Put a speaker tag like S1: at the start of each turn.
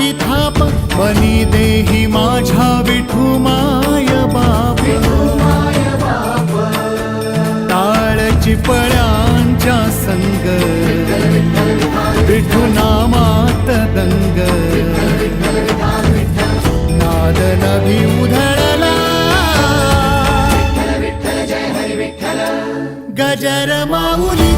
S1: पायाची थाप बनी देही माझ्या विठू माय बाप. टाळची पळ्यांच्या संग विठू नामात दंग. नाद नभी उधळला. गजर माऊली